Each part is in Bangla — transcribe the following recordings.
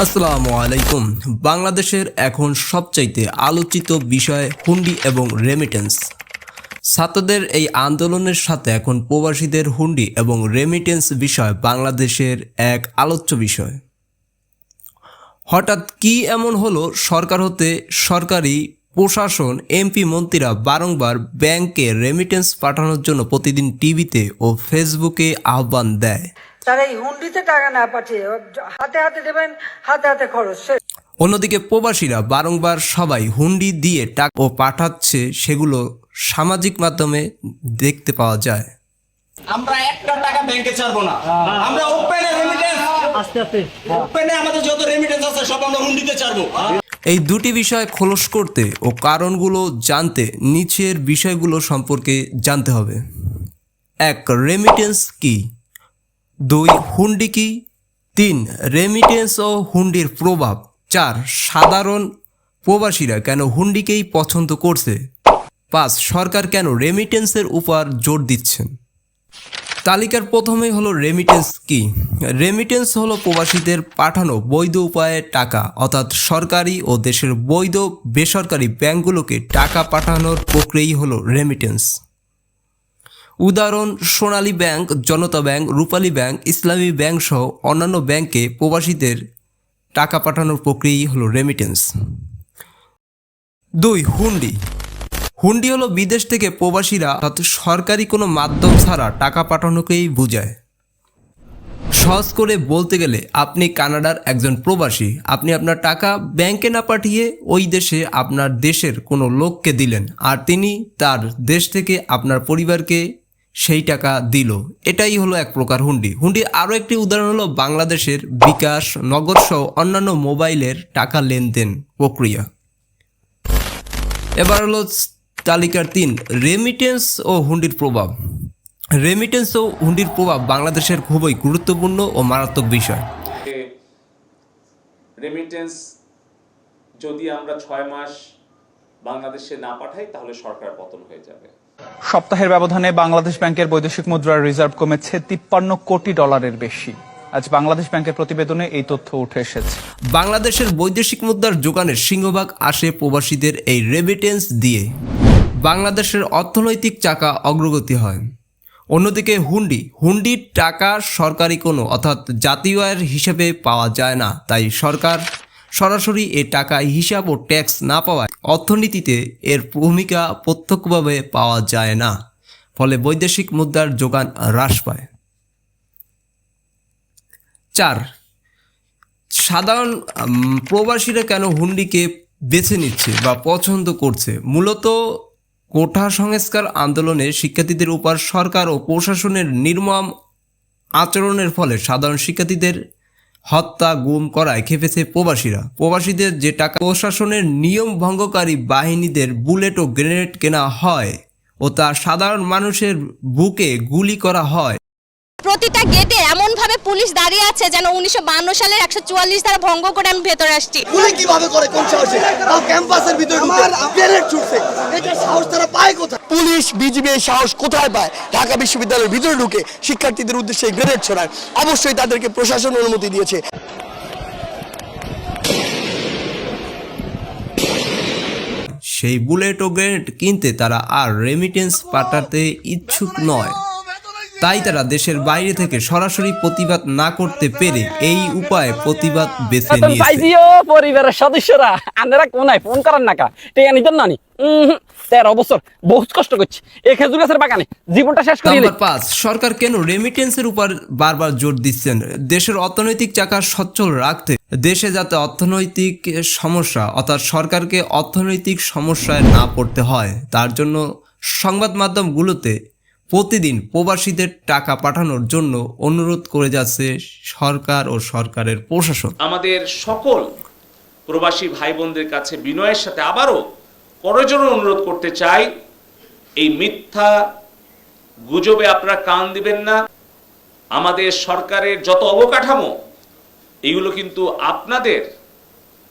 আসসালামু আলাইকুম। বাংলাদেশের এখন সবচাইতে আলোচিত বিষয় হুন্ডি এবং রেমিটেন্স ছাত্রদের এই আন্দোলনের সাথে এখন প্রবাসীদের হুন্ডি এবং রেমিটেন্স বিষয় বাংলাদেশের এক আলোচ্য বিষয়। হঠাৎ কি এমন হলো? সরকার হতে সরকারি প্রশাসন, এমপি, মন্ত্রীরা বারংবার ব্যাংকে রেমিটেন্স পাঠানোর জন্য প্রতিদিন টিভিতে ও ফেসবুকে আহ্বান দেয়। তারা এই হুন্ডিতে টাকা না পাঠিয়ে হাতে হাতে দেবেন হাতে হাতে খরচ অন্যদিকে প্রবাসীরা বারংবার সবাই হুন্ডি দিয়ে টাকা ও পাঠাচ্ছে সেগুলো সামাজিক মাধ্যমে দেখতে পাওয়া যায়। আমরা একটা টাকা ব্যাংকে ছাড়বো না। আমরা ওপেনে রেমিটেন্স আস্তে আস্তে। ওপেনে আমাদের যত রেমিটেন্স আছে সব আমরা হুন্ডিতে ছাড়বো। এই দুটি বিষয় খোলস করতে ও কারণগুলো জানতে নিচের বিষয়গুলো সম্পর্কে জানতে হবে। এক রেমিটেন্স কি? দুই, হুন্ডি কি? তিন রেমিটেন্স ও হুন্ডির প্রভাব। চার, সাধারণ প্রবাসীরা কেন হুন্ডিকেই পছন্দ করছে? পাঁচ, সরকার কেন রেমিটেন্সের উপর জোর দিচ্ছেন? তালিকার প্রথমেই হলো রেমিটেন্স কি? রেমিটেন্স হলো প্রবাসীদের পাঠানো বৈধ উপায়ে টাকা, অর্থাৎ সরকারি ও দেশের বৈধ বেসরকারি ব্যাংকগুলোকে টাকা পাঠানোর প্রক্রিয়াই হলো রেমিটেন্স উদাহরণ, Sonali bank, Janata bank, Rupali bank, Islami bank সহ অন্যান্য ব্যাংকে প্রবাসীদের টাকা পাঠানোর প্রক্রিয়াই হলো রেমিটেন্স দুই, হুন্ডি। হুন্ডি হলো বিদেশ থেকে প্রবাসীরা অর্থাৎ সরকারি কোনো মাধ্যম ছাড়া টাকা পাঠানোকেই বোঝায়। সহজ করে বলতে গেলে, আপনি কানাডার একজন প্রবাসী, আপনি আপনার টাকা ব্যাংকে না পাঠিয়ে ওই দেশে আপনার দেশের কোনো লোককে দিলেন, আর তিনি তার দেশ থেকে আপনার পরিবারকে সেই টাকা দিল। এটাই হলো এক প্রকার হুন্ডি। হুন্ডির আরও একটি উদাহরণ হলো বাংলাদেশের বিকাশ, নগদ সহ অন্যান্য মোবাইলের টাকা লেনদেন প্রক্রিয়া। এবার হলো তালিকার তিন রেমিটেন্স ও হুন্ডির প্রভাব। রেমিটেন্স ও হুন্ডির প্রভাব বাংলাদেশের খুবই গুরুত্বপূর্ণ ও মারাত্মক বিষয়। রেমিটেন্স যদি আমরা ছয় মাস বাংলাদেশে না পাঠাই, তাহলে সরকার পতন হয়ে যাবে। সপ্তাহের ব্যবধানে বাংলাদেশ ব্যাংকের বৈদেশিক মুদ্রার রিজার্ভ কমেছে তিপ্পান্ন কোটি ডলারের বেশি। আজ বাংলাদেশ ব্যাংকের প্রতিবেদনে এই তথ্য উঠে এসেছে। বাংলাদেশের বৈদেশিক মুদ্রার যোগানের সিংহভাগ আসে প্রবাসীদের এই রেমিটেন্স দিয়ে। বাংলাদেশের অর্থনৈতিক চাকা অগ্রগতি হয়। অন্যদিকে হুন্ডি, হুন্ডির টাকা সরকারি কোনো অর্থাৎ জাতীয় আয়ের হিসেবে পাওয়া যায় না, তাই সরকার সরাসরি এ টাকা হিসাব ও ট্যাক্স না পাওয়ায় অর্থনীতিতে এর ভূমিকা প্রত্যক্ষভাবে পাওয়া যায় না। ফলে বৈদেশিক মুদ্রার যোগান হ্রাস পায়। চার, সাধারণ প্রবাসীরা কেন হুন্ডিকে বেছে নিচ্ছে বা পছন্দ করছে? মূলত কোঠা সংস্কার আন্দোলনে শিক্ষার্থীদের উপর সরকার ও প্রশাসনের নির্মম আচরণের ফলে সাধারণ শিক্ষার্থীদের হত্যা, গুম করায় খেপেছে প্রবাসীরা। প্রবাসীদের যে টাকা প্রশাসনের নিয়ম ভঙ্গকারী বাহিনীদের বুলেট ও গ্রেনেড কেনা হয় ও তা সাধারণ মানুষের বুকে গুলি করা হয়। প্রতিটা গেটে এমন ভাবে পুলিশ দাঁড়িয়ে আছে যেন উনিশশো সালের একশো চুয়াল্লিশ ধারা ভঙ্গ করে আমি ভেতরে আসছি। গুলি কীভাবে করে? কোন সাহসে ক্যাম্পাসের ভিতরে গ্রেনেড ছুটছে। এটা সাহস তারা পায় কোথায়? পুলিশ বিজিবি এই সাহস কোথায় পায়? ঢাকা বিশ্ববিদ্যালয়ের ভিতরে ঢুকে শিক্ষার্থীদের উদ্দেশ্যে গ্রেনেড ছড়ায়। অবশ্যই তাদেরকে প্রশাসন অনুমতি দিয়েছে। সেই বুলেট ও গ্রেনেড কিনতে তারা আর রেমিটেন্স পাঠাতে ইচ্ছুক নয়। তাই তারা দেশের বাইরে থেকে সরাসরি প্রতিবাদ না করতে পেরে এই উপায়ে প্রতিবাদ বেছে নিয়েছে। পরিবারের সদস্যরা আন্দারা কোনায় ফোন করার নাকা টেকা নিতেন নানি তেরো বছর বহুত কষ্ট করছি। এই খেজুর গাছের বাগানে জীবনটা শেষ নাম্বার পাঁচ সরকার কেন রেমিটেন্সের উপর বারবার জোর দিচ্ছেন? দেশের অর্থনৈতিক চাকা সচ্ছল রাখতে দেশে যাতে অর্থনৈতিক সমস্যা অর্থাৎ সরকারকে অর্থনৈতিক সমস্যায় না পড়তে হয় তার জন্য সংবাদ মাধ্যমগুলোতে প্রতিদিন প্রবাসীদের টাকা পাঠানোর জন্য অনুরোধ করে যাচ্ছে সরকার ও সরকারের প্রশাসন। আমাদের সকল প্রবাসী ভাই বোনদের কাছে বিনয়ের সাথে আবারও করজোর অনুরোধ করতে চাই, এই মিথ্যা গুজবে আপনারা কান দিবেন না। আমাদের সরকারের যত অবকাঠামো, এগুলো কিন্তু আপনাদের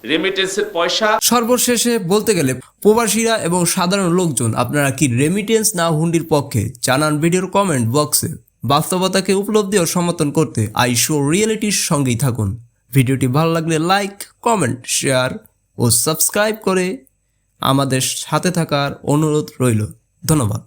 রেমিটেন্সের পয়সা। সর্বশেষে বলতে গেলে প্রবাসীরা এবং সাধারণ লোকজন আপনারা কি রেমিটেন্স না হুন্ডির পক্ষে জানান ভিডিওর কমেন্ট বক্সে বাস্তবতাকে উপলব্ধি ও সমর্থন করতে আই শো রিয়েলিটির সঙ্গেই থাকুন। ভিডিওটি ভালো লাগলে লাইক কমেন্ট শেয়ার ও সাবস্ক্রাইব করে আমাদের সাথে থাকার অনুরোধ রইল। ধন্যবাদ।